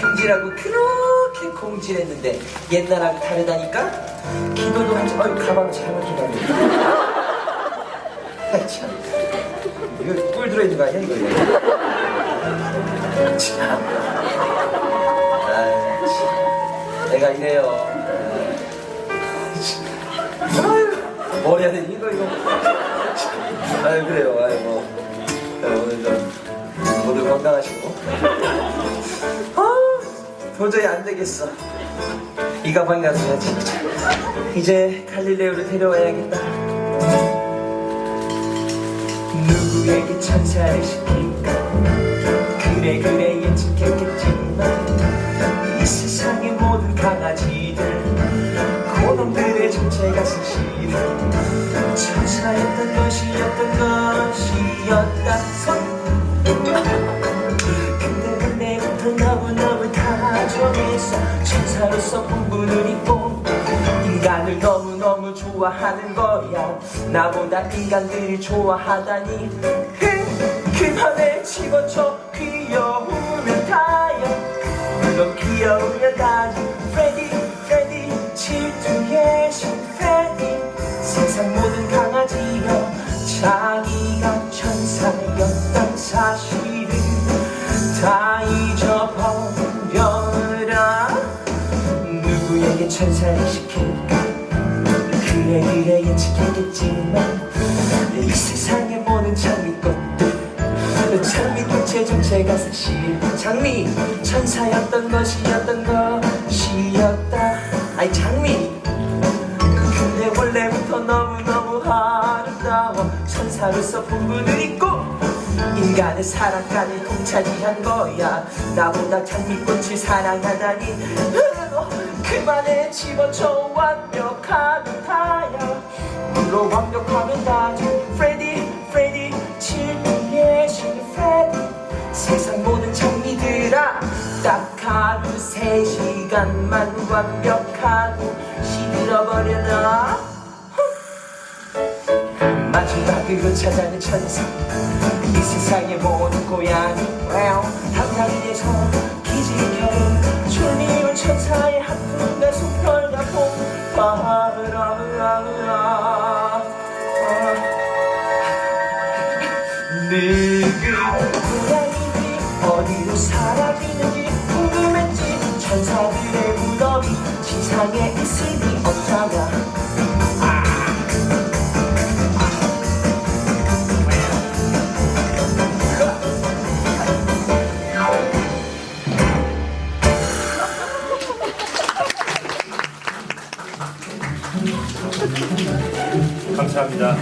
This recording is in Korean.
금지라고 그렇게 공지했는데 옛날하고 다르다니까? 기도도 하지 어이 가방을 잘못 기다려 참. 이거 꿀 들어있는 거 아니야 이거? 참. 아이, 참. 내가 이래요. 아유, 뭘 해야 되니 이거 이거? 아유 그래요. 아유 뭐. 네, 오늘 좀 모두 건강하시고. 아 도저히 안 되겠어. 이 가방 가져야지. 이제 갈릴레오를 데려와야겠다. 누구에게 천사를 시킬까? 그래 그래 예측했겠지만 이 세상의 모든 강아지들 고놈들의 정체가 사실은 천사였던 것이었던 것이었다 너무너무 다정했어 천사로서 본분을 잊고 인간을 너무너무 좋아하는 거야. 나보다 인간들을 좋아하다니. 그, 그만에 집어쳐. 귀여우면 다요 물론 귀여우면 다지. 프레디 프레디 질투의 신 프레디 세상 모든 누구에게 천사를 시킬까? 그래 그래 예측했겠지만 이 세상의 모든 장미꽃들 장미꽃의 정체가 사실 장미 천사였던 것이었던 것이었다. 아니 장미. 근데 원래부터 너무너무 아름다워 천사로서 본분을 잊고 인간의 사랑까지 공차지한 거야. 나보다 장미꽃을 사랑하다니 그만해 집어쳐 완벽하면 다야. 물론 완벽하면 다지. 프레디 프레디 질투의 신 프레디 세상 모든 장미들아 딱 하루 세 시간만 완벽하고 시들어버려라. 마지막으로 찾아낸 천사. 이 세상의 모든 고양이. 당당히에서 기지켜 사라지는지 궁금했지 천사들의 무덤이 지상에 있으니 어쩌냐 감사합니다.